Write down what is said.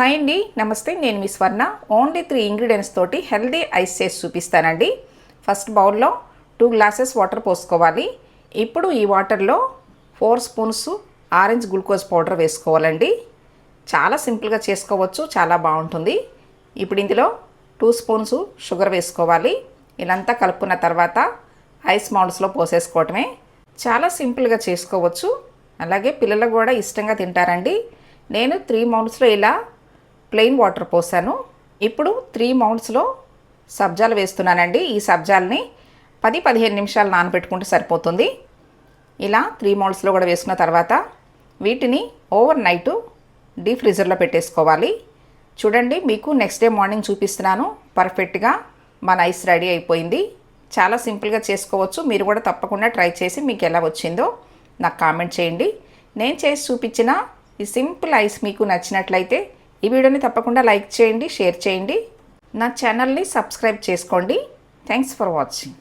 Hi అండి. నమస్తే నేను మీ స్వర్ణ. ఓన్లీ త్రీ ఇంగ్రీడియంట్స్ తోటి హెల్దీ ఐస్ చేసి చూపిస్తానండి. ఫస్ట్ బౌల్లో టూ గ్లాసెస్ వాటర్ పోసుకోవాలి. ఇప్పుడు ఈ వాటర్లో four spoons orange glucose powder వేసుకోవాలండి. చాలా సింపుల్గా చేసుకోవచ్చు చాలా బాగుంటుంది. ఇప్పుడు ఇందులో టూ స్పూన్స్ షుగర్ వేసుకోవాలి. ఇదంతా కలుపుకున్న తర్వాత ఐస్ మౌండ్స్లో పోసేసుకోవటమే. చాలా సింపుల్గా చేసుకోవచ్చు. అలాగే పిల్లలు కూడా ఇష్టంగా తింటారండి. నేను త్రీ మౌండ్స్లో ఇలా ప్లెయిన్ వాటర్ పోసాను. ఇప్పుడు త్రీ మౌల్డ్స్లో సబ్జాలు వేస్తున్నానండి. ఈ సబ్జాలని పది పదిహేను నిమిషాలు నానబెట్టుకుంటే సరిపోతుంది. ఇలా త్రీ మౌల్డ్స్లో కూడా వేసుకున్న తర్వాత వీటిని ఓవర్ నైట్ డీప్ ఫ్రీజర్లో పెట్టేసుకోవాలి. చూడండి మీకు నెక్స్ట్ డే మార్నింగ్ చూపిస్తున్నాను. పర్ఫెక్ట్గా మన ఐస్ రెడీ అయిపోయింది. చాలా సింపుల్గా చేసుకోవచ్చు. మీరు కూడా తప్పకుండా ట్రై చేసి మీకు ఎలా వచ్చిందో నాకు కామెంట్ చేయండి. నేను చేసి చూపించిన ఈ సింపుల్ ఐస్ మీకు నచ్చినట్లయితే ఈ వీడియోని తప్పకుండా లైక్ చేయండి షేర్ చేయండి. నా ఛానల్ని సబ్స్క్రైబ్ చేసుకోండి. Thanks for watching